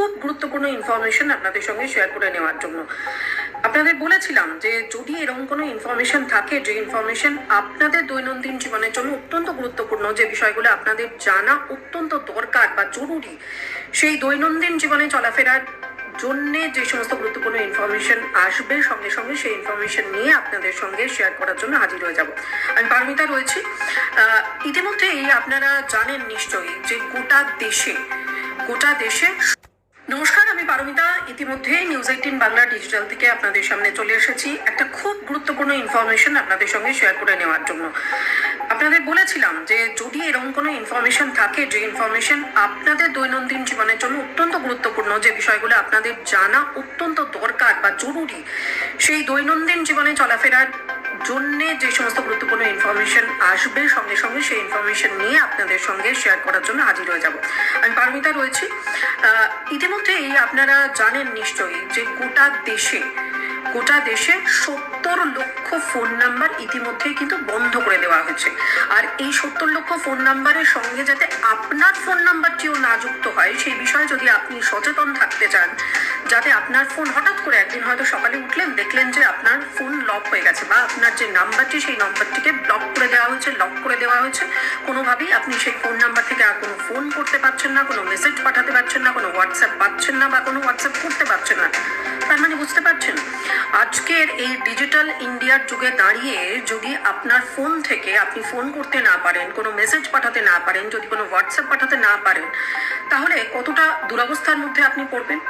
খুব গুরুত্বপূর্ণ ইনফরমেশন আপনাদের সঙ্গে শেয়ার করে নেওয়ার জন্য। আপনাদের বলেছিলাম যে, যদি এরকম কোনো ইনফরমেশন থাকে, যে ইনফরমেশন আপনাদের দৈনন্দিন জীবনের জন্য অত্যন্ত গুরুত্বপূর্ণ, যে বিষয়গুলো আপনাদের জানা অত্যন্ত দরকার বা জরুরি, সেই দৈনন্দিন জীবনে চলাফেরার জন্যে যে সমস্ত গুরুত্বপূর্ণ ইনফরমেশন আসবে, সঙ্গে সঙ্গে সেই ইনফরমেশন নিয়ে আপনাদের সঙ্গে শেয়ার করার জন্য হাজির হয়ে যাব। আমি পারমিতা রয়েছি। ইতিমধ্যেই আপনারা জানেন নিশ্চয়ই যে গোটা দেশে গোটা দেশে নমস্কার, আমি পারমিতা। ইতিমধ্যে নিউজ এইটিন বাংলা ডিজিটাল থেকে আপনাদের সামনে চলে এসেছি। একটা খুব গুরুত্বপূর্ণ ইনফরমেশন আপনাদের সঙ্গে শেয়ার করে নেওয়ার জন্য। আপনাদের বলেছিলাম যে, যদি এরকম কোনো ইনফরমেশন থাকে, যে ইনফরমেশন আপনাদের দৈনন্দিন জীবনের জন্য অত্যন্ত গুরুত্বপূর্ণ, যে বিষয়গুলো আপনাদের জানা অত্যন্ত দরকার বা জরুরি, সেই দৈনন্দিন জীবনে চলাফেরার জন্যে যে সমস্ত গুরুত্বপূর্ণ ইনফরমেশন আসবে সঙ্গে সঙ্গে সেই ইনফরমেশন নিয়ে আপনাদের সঙ্গে শেয়ার করার জন্য হাজির হয়ে যাব। আমি পারমিতা রয়েছি। ইতিমধ্যেই আপনারা জানেন নিশ্চয়ই যে গোটা দেশে গোটা দেশে সত্তর লক্ষ ফোন নাম্বার ইতিমধ্যেই কিন্তু বন্ধ করে দেওয়া হয়েছে। আর এই সত্তর লক্ষ ফোন নাম্বারের সঙ্গে যাতে আপনার ফোন নাম্বারটিও না যুক্ত হয়, সেই বিষয়ে যদি আপনি সচেতন থাকতে চান যাতে আপনার ফোন হঠাৎ করে একদিন হয়তো সকালে উঠলেন, দেখলেন যে আপনার ফোন লক হয়ে গেছে বা আপনার যে নাম্বারটি, সেই নাম্বারটিকে ব্লক করে দেওয়া হয়েছে লক করে দেওয়া হয়েছে। কোনোভাবেই আপনি সেই ফোন নাম্বার থেকে আর কোনো ফোন করতে পারছেন না, কোনো মেসেজ পাঠাতে পারছেন না, কোনো হোয়াটসঅ্যাপ পাচ্ছেন না বা কোনো হোয়াটসঅ্যাপ করতে পারছেন না। তার মানে বুঝতে পারছেন? আজকের এই ডিজিটাল ইন্ডিয়ার যুগে দাঁড়িয়ে যদি আপনার ফোন থেকে আপনি ফোন করতে না পারেন, কোনো মেসেজ পাঠাতে না পারেন, যদি কোনো হোয়াটসঅ্যাপ পাঠাতে না পারেন, তাহলে কতটা দুরবস্থার মধ্যে আপনি পড়বেন?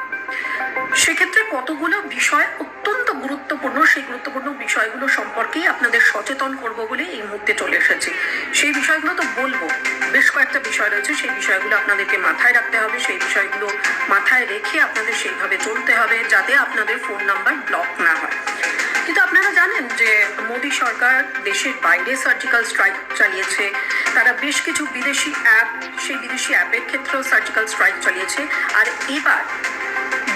সেক্ষেত্রে কতগুলো বিষয় অত্যন্ত গুরুত্বপূর্ণ, সেই গুরুত্বপূর্ণ বিষয়গুলো সম্পর্কেই আপনাদের সচেতন করব বলে এই মুহূর্তে চলে এসেছি। সেই বিষয়গুলো তো বলব। বেশ কয়েকটা বিষয় রয়েছে, সেই বিষয়গুলো আপনাদেরকে মাথায় রাখতে হবে। সেই বিষয়গুলো মাথায় রেখে আপনাদের সেইভাবে চলতে হবে যাতে আপনাদের ফোন নাম্বার ব্লক না হয়। কিন্তু আপনারা জানেন যে মোদী সরকার দেশের বাইরে সার্জিক্যাল স্ট্রাইক চালিয়েছে, তারা বেশ কিছু বিদেশি অ্যাপ, সেই বিদেশি অ্যাপের ক্ষেত্রেও সার্জিক্যাল স্ট্রাইক চালিয়েছে। আর এবার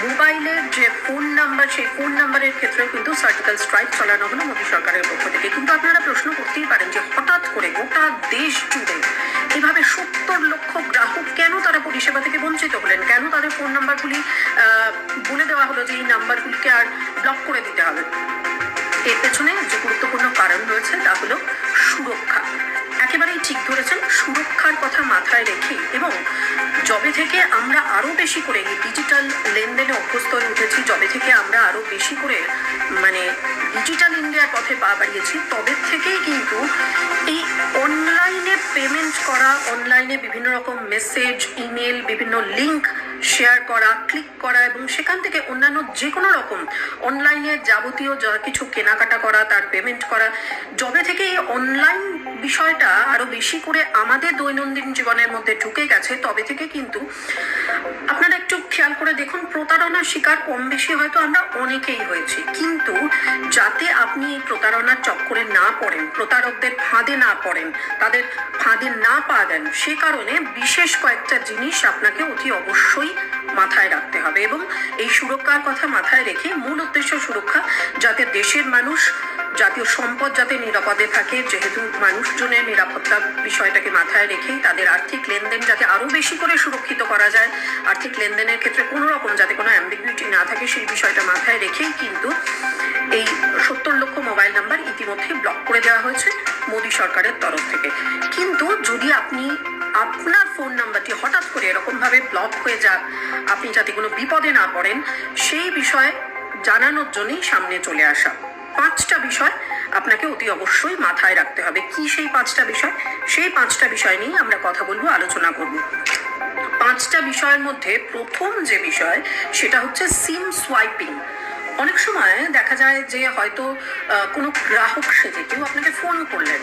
মোবাইলের যে ফোন নাম্বার, সেই ফোন নাম্বারের ক্ষেত্রেও কিন্তু সার্জিক্যাল স্ট্রাইক চালানো হলো মোদী সরকারের পক্ষ থেকে। কিন্তু আপনারা প্রশ্ন করতেই পারেন যে হঠাৎ করে গোটা দেশ জুড়ে এভাবে সত্তর লক্ষ গ্রাহক কেন তারা পরিষেবা থেকে বঞ্চিত হলেন? কেন তাদের ফোন নাম্বারগুলি বলে দেওয়া হলো যে এই নাম্বারগুলিকে আর ব্লক করে দিতে হবে? এর পেছনে যে গুরুত্বপূর্ণ কারণ রয়েছে তা হলো সুরক্ষার কথা মাথায় রেখে এবং যবে থেকে আমরা আরও বেশি করে এই ডিজিটাল লেনদেনে অভ্যস্ত হয়ে উঠেছি, যবে থেকে আমরা আরও বেশি করে মানে ডিজিটাল ইন্ডিয়ার পথে পা বাড়িয়েছি, তবে থেকেই কিন্তু এই অনলাইনে পেমেন্ট করা অনলাইনে বিভিন্ন রকম মেসেজ ইমেল বিভিন্ন লিংক শেয়ার করা ক্লিক করা এবং সেখান থেকে অন্যান্য যে কোনো রকম অনলাইনে যাবতীয় যা কিছু কেনাকাটা করা, তার পেমেন্ট করা, যবে থেকে এই অনলাইন বিষয়টা আরও বেশি করে আমাদের দৈনন্দিন জীবনের মধ্যে ঢুকে গেছে, তবে থেকে কিন্তু আপনারা একটু খেয়াল করে দেখুন, প্রতারণার শিকার কম বেশি হয়তো আমরা অনেকেই হয়েছি। কিন্তু যাতে আপনি এই প্রতারণার চক্করে না পড়েন, প্রতারকদের ফাঁদে না পড়েন, তাদের ফাঁদে না পা দেন, সে কারণে বিশেষ কয়েকটা জিনিস আপনাকে অতি অবশ্যই মাথায় রাখতে হবে এবং এই সুরক্ষার কথা মাথায় রেখে মূল উদ্দেশ্য সুরক্ষা, যাতে দেশের মানুষ, জাতীয় সম্পদ যাতে নিরাপদে থাকে, যেহেতু মানুষজনের নিরাপত্তা বিষয়টাকে মাথায় রেখেই তাদের আর্থিক লেনদেন যাতে আরও বেশি করে সুরক্ষিত করা যায়। আর্থিক লেনদেনের ক্ষেত্রে কোনো রকম যাতে কোনো অ্যাম্বিগুইটি না থাকে, সেই বিষয়টা মাথায় রেখেই কিন্তু এই সত্তর লক্ষ মোবাইল নাম্বার ইতিমধ্যে ব্লক করে দেওয়া হয়েছে মোদী সরকারের তরফ থেকে। কিন্তু যদি আপনি আপনার ফোন নাম্বারটি হঠাৎ করে ভাবে ব্লক হয়ে যাক আপনি যাতে কোনো বিপদে না পড়েন, সেই বিষয়ে জানানোর জন্যই সামনে চলে আসা। পাঁচটা বিষয় আপনাকে অতি অবশ্যই মাথায় রাখতে হবে। কি সেই পাঁচটা বিষয়? সেই পাঁচটা বিষয় নিয়ে আমরা কথা বলব, আলোচনা করব। পাঁচটা বিষয়ের মধ্যে প্রথম যে বিষয়, সেটা হচ্ছে সিম সোয়াইপিং অনেক সময় দেখা যায় যে হয়তো কোনো গ্রাহক সেজে কেউ আপনাকে ফোন করলেন।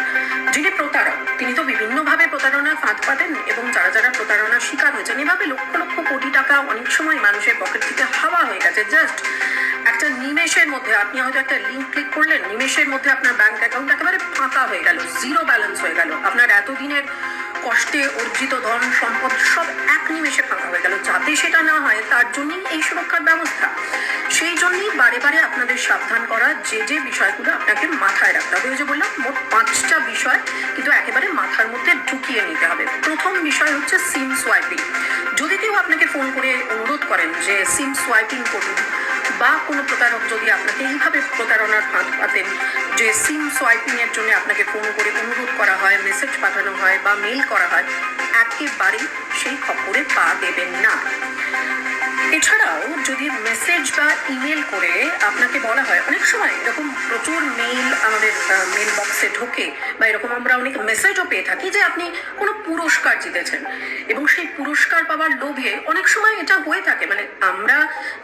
যিনি প্রতারক, তিনি তো বিভিন্নভাবে প্রতারণার ফাঁদ পাতেন এবং যারা যারা প্রতারণার শিকার হয়েছেন, এভাবে লক্ষ লক্ষ কোটি টাকা অনেক সময় মানুষের পকেট থেকে হাওয়া হয়ে গেছে। জাস্ট একটা নিমেষের মধ্যে আপনি হয়তো একটা লিঙ্ক ক্লিক করলেন, নিমেষের মধ্যে আপনার ব্যাংক অ্যাকাউন্ট একেবারে ফাঁকা হয়ে গেল জিরো ব্যালেন্স হয়ে গেল। আপনার এতদিনের কষ্টে অর্জিত ধন, সম্পদ, সব এক নিমেষে ফাঁকা হয়ে গেল। যাতে সেটা না হয়, তার জন্যই এই সুরক্ষার ব্যবস্থা। সেই জন্যই বারে বারে আপনাদের সাবধান করা, যে যে বিষয়গুলো আপনাকে মাথায় রাখতে হবে। ওই যে বললাম, মোট পাঁচটা বিষয় কিন্তু একেবারে মাথার মধ্যে ঢুকিয়ে নিতে হবে। প্রথম বিষয় হচ্ছে সিম সোয়াইপিং যদি কেউ আপনাকে ফোন করে অনুরোধ করেন যে সিম সোয়াইপিং করুন। বা কোনো প্রতারক যদি আপনাকে এইভাবে প্রতারণার ফাঁদ পাতেন যে সিম সোয়াইপিংয়ের জন্য আপনাকে ফোন করে অনুরোধ করা হয় মেসেজ পাঠানো হয় বা মেল করা হয়, একেবারেই সেই খবরে পা দেবেন না। এছাড়াও যদি মেসেজ বা ইমেল করে আপনাকে বলা হয়, অনেক সময় এরকম প্রচুর মেইল আমাদের মেল বক্সে ঢোকে বা এরকম আমরা অনেক মেসেজও পেয়ে থাকি যে আপনি কোনো পুরস্কার জিতেছেন। এবং সেই পুরস্কার পাওয়ার লোভে অনেক সময় এটা হয়ে থাকে। মানে আমরা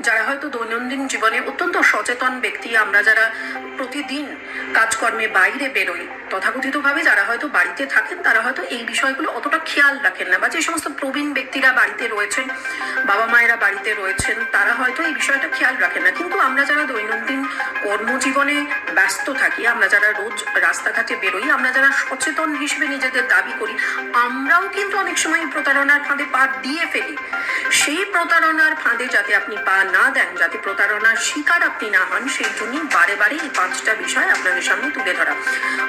যারা হয়তো দৈনন্দিন জীবনে অত্যন্ত সচেতন ব্যক্তি, আমরা যারা প্রতিদিন কাজকর্মে বাইরে বেরোই, তথাকথিতভাবে যারা হয়তো বাড়িতে থাকেন, তারা হয়তো এই বিষয়গুলো অতটা খেয়াল রাখেন না বা যে সমস্ত প্রবীণ ব্যক্তিরা বাড়িতে রয়েছেন বাবা মায়েরা বাড়িতে রয়েছেন তারা হয়তো এই বিষয়টা খেয়াল রাখেন না। কিন্তু আমরা যারা দৈনন্দিন কর্মজীবনে ব্যস্ত থাকি, আমরা যারা রোজ রাস্তাঘাটে বেরোই, আমরা যারা সচেতন হিসেবে নিজেদের দাবি করি, আমরাও কিন্তু অনেক সময় প্রতারণার ফাঁদে পা দিয়ে ফেলি। সেই প্রতারণার ফাঁদে যাতে আপনি পা না দেন, যাতে প্রতারণার শিকার আপনি না হন, সেই জন্যই বারে বারে এই পাঁচটা বিষয় আপনাদের সামনে তুলে ধরা।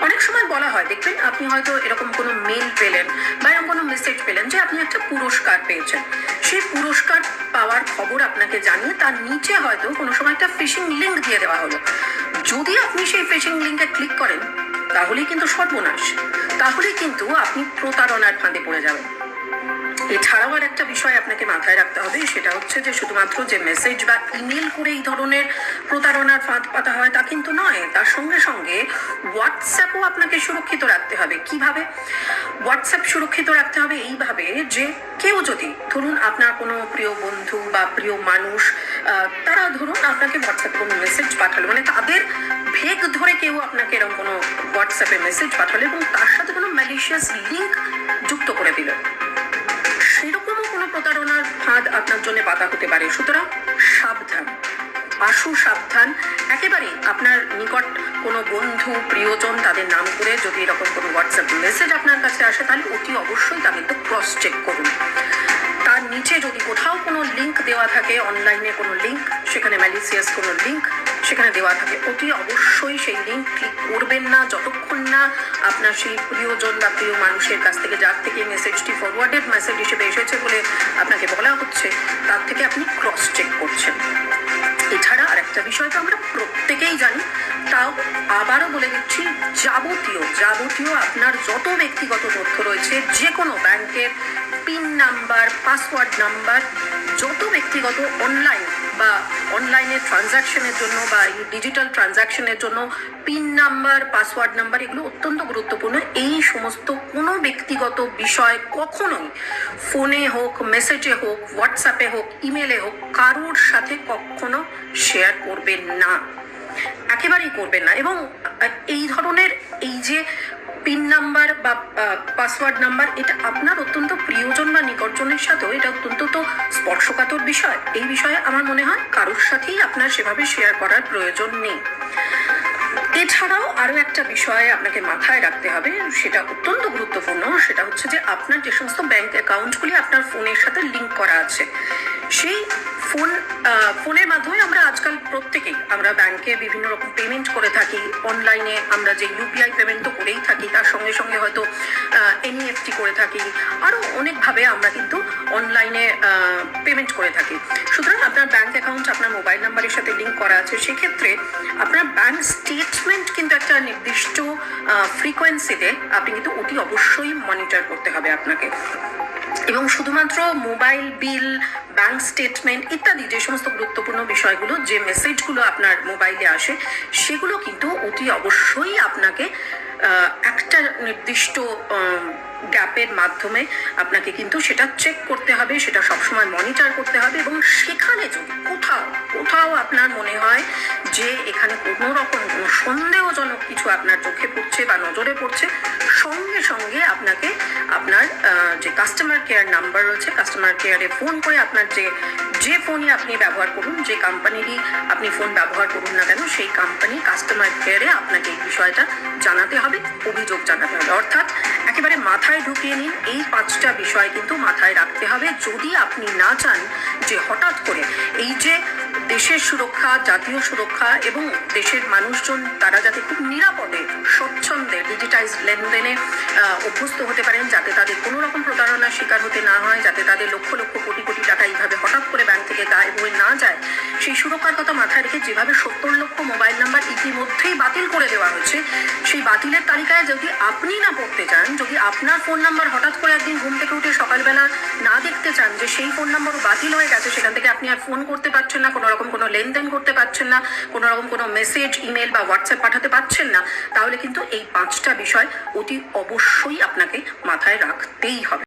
অনেক সময় বলা হয়, দেখবেন আপনি হয়তো এরকম কোনো মেল পেলেন বা এরকম কোনো মেসেজ পেলেন যে আপনি একটা পুরস্কার পেয়েছেন। সেই পুরস্কার পাওয়ার খবর আপনাকে জানিয়ে তার নিচে হয়তো কোনো সময় একটা ফিশিং লিঙ্ক দিয়ে দেওয়া হলো। যদি আপনি সেই ফিশিং লিঙ্কে ক্লিক করেন, তাহলেই কিন্তু সর্বনাশ। তাহলে কিন্তু আপনি প্রতারণার ফাঁদে পড়ে যাবেন। এছাড়াও আর একটা বিষয় আপনাকে মাথায় রাখতে হবে, সেটা হচ্ছে যে শুধুমাত্র যে মেসেজ বা ইমেল করে এই ধরনের প্রতারণার ফাঁদ পাতা হয় তা কিন্তু নয়, তার সঙ্গে সঙ্গে হোয়াটসঅ্যাপও আপনাকে সুরক্ষিত রাখতে হবে। কীভাবে? হোয়াটসঅ্যাপ সুরক্ষিত রাখতে হবে এইভাবে যে কেউ যদি, ধরুন আপনার কোনো প্রিয় বন্ধু বা প্রিয় মানুষ তারা ধরুন আপনাকে হোয়াটসঅ্যাপ কোনো মেসেজ পাঠালো মানে তাদের ভেগ ধরে কেউ আপনাকে এরকম কোনো হোয়াটসঅ্যাপে মেসেজ পাঠালো এবং তার সাথে কোনো ম্যালিশিয়াস লিঙ্ক যুক্ত করে দিল। প্রতারণার ফাঁদ আপনার জন্য পাতা হতে পারে। সুতরাং সাবধান আশু সাবধান। একেবারে আপনার নিকট কোনো বন্ধু, প্রিয়জন তাদের নাম করে যদি এরকম কোনো হোয়াটসঅ্যাপ মেসেজ আপনার কাছে আসে, তাহলে অতি অবশ্যই একটু ক্রস চেক করুন। তার নিচে যদি কোথাও কোনো লিঙ্ক দেওয়া থাকে অনলাইনে কোনো লিঙ্ক সেখানে ম্যালিসিয়াস কোনো লিঙ্ক সেখানে দেওয়া থাকে। অতি অবশ্যই সেই লিঙ্ক ক্লিক করবেন না, যতক্ষণ না আপনার সেই প্রিয়জন বা প্রিয় মানুষের কাছ থেকে যার থেকে মেসেজটি ফরওয়ার্ডেড মেসেজ হিসেবে এসেছে বলে আপনাকে বলা হচ্ছে, তার থেকে আপনি ক্রস চেক করছেন। এছাড়া আরেকটা বিষয় তো আমরা প্রত্যেকেই জানি, তাও আবারও বলে দিচ্ছি, যাবতীয় যাবতীয় আপনার যত ব্যক্তিগত তথ্য রয়েছে যে কোনো ব্যাংকের পিন নাম্বার পাসওয়ার্ড নাম্বার যত ব্যক্তিগত অনলাইন বা অনলাইনে ট্রানজাকশনের জন্য বা ডিজিটাল ট্রানজাকশনের জন্য পিন নাম্বার পাসওয়ার্ড নাম্বার এগুলো অত্যন্ত গুরুত্বপূর্ণ। এই সমস্ত কোনো ব্যক্তিগত বিষয় কখনোই ফোনে হোক মেসেজে হোক হোয়াটসঅ্যাপে হোক ইমেলে হোক, কারোর সাথে কখনো শেয়ার করবেন না। একেবারেই করবেন না। এবং এই ধরনের এই যে পিন নাম্বার বা পাসওয়ার্ড নাম্বার, এটা আপনার অত্যন্ত প্রিয়জন বা নিকটজনের সাথেও এটা অত্যন্ত তো স্পর্শকাতর বিষয়। এই বিষয়ে আমার মনে হয় কারোর সাথেই আপনার সেভাবে শেয়ার করার প্রয়োজন নেই। এছাড়াও আরও একটা বিষয় আপনাকে মাথায় রাখতে হবে, সেটা অত্যন্ত গুরুত্বপূর্ণ, সেটা হচ্ছে যে আপনার যে সমস্ত ব্যাংক অ্যাকাউন্টগুলি আপনার ফোনের সাথে লিঙ্ক করা আছে সেই ফোন ফোনের মাধ্যমে আমরা আজকাল প্রত্যেকেই আমরা ব্যাংকে বিভিন্ন রকম পেমেন্ট করে থাকি। অনলাইনে আমরা যে ইউপিআই পেমেন্ট তো করেই থাকি, তার সঙ্গে সঙ্গে হয়তো এনইএফটি করে থাকি। আরও অনেকভাবে আমরা কিন্তু অনলাইনে পেমেন্ট করে থাকি। সুতরাং আপনার ব্যাংক অ্যাকাউন্ট আপনার মোবাইল নাম্বারের সাথে লিঙ্ক করা আছে। সেক্ষেত্রে আপনার ব্যাংক স্টেটমেন্ট কিন্তু একটা নির্দিষ্ট ফ্রিকোয়েন্সিতে আপনি কিন্তু অতি অবশ্যই মনিটর করতে হবে আপনাকে। এবং শুধুমাত্র মোবাইল বিল ব্যাংক স্টেটমেন্ট ইত্যাদি যে সমস্ত গুরুত্বপূর্ণ বিষয়গুলো, যে মেসেজগুলো আপনার মোবাইলে আসে, সেগুলো কিন্তু অতি অবশ্যই আপনাকে একটা নির্দিষ্ট গ্যাপের মাধ্যমে আপনাকে কিন্তু সেটা চেক করতে হবে, সেটা সবসময় মনিটর করতে হবে এবং সেখানে যদি কোথাও কোথাও আপনার মনে হয় যে এখানে কোনো রকম কোনো সন্দেহজনক কিছু আপনার চোখে পড়ছে বা নজরে পড়ছে, সঙ্গে সঙ্গে আপনাকে আপনার যে কাস্টমার কেয়ার নাম্বার রয়েছে কাস্টমার কেয়ারে ফোন করে আপনার যে যে ফোনই আপনি ব্যবহার করুন, যে কোম্পানিরই আপনি ফোন ব্যবহার করুন না কেন, সেই কোম্পানি কাস্টমার কেয়ারে আপনাকে এই বিষয়টা জানাতে হবে, অভিযোগ জানাতে হবে। অর্থাৎ একেবারে মাথায় ঢুকিয়ে নিন। এই পাঁচটা বিষয় কিন্তু মাথায় রাখতে হবে। যদি আপনি না চান যে হঠাৎ করে এই যে দেশের সুরক্ষা, জাতীয় সুরক্ষা এবং দেশের মানুষজন তারা যাতে খুব নিরাপদে, স্বচ্ছন্দে ডিজিটাইজ লেনদেনে অভ্যস্ত হতে পারেন, যাতে তাদের কোনো রকম প্রতারণার শিকার হতে না হয়, যাতে তাদের লক্ষ লক্ষ কোটি কোটি টাকা এইভাবে হঠাৎ করে ব্যাংক থেকে গায়েব হয়ে না যায়, সেই সুরক্ষার কথা মাথায় রেখে যেভাবে সত্তর লক্ষ মোবাইল নাম্বার ইতিমধ্যেই বাতিল করে দেওয়া হয়েছে বাতিলের তালিকায় যদি আপনি না পড়তে চান, যদি আপনার ফোন নাম্বার হঠাৎ করে একদিন ঘুম থেকে উঠে সকালবেলা না দেখতে চান যে সেই ফোন নাম্বার বাতিল হয়ে গেছে, সেখান থেকে আপনি আর ফোন করতে পারছেন না কোনো রকম কোনো লেনদেন করতে পারছেন না কোনো রকম কোনো মেসেজ ইমেল বা হোয়াটসঅ্যাপ পাঠাতে পারছেন না, তাহলে কিন্তু এই পাঁচটা বিষয় অতি অবশ্যই আপনাকে মাথায় রাখতেই হবে।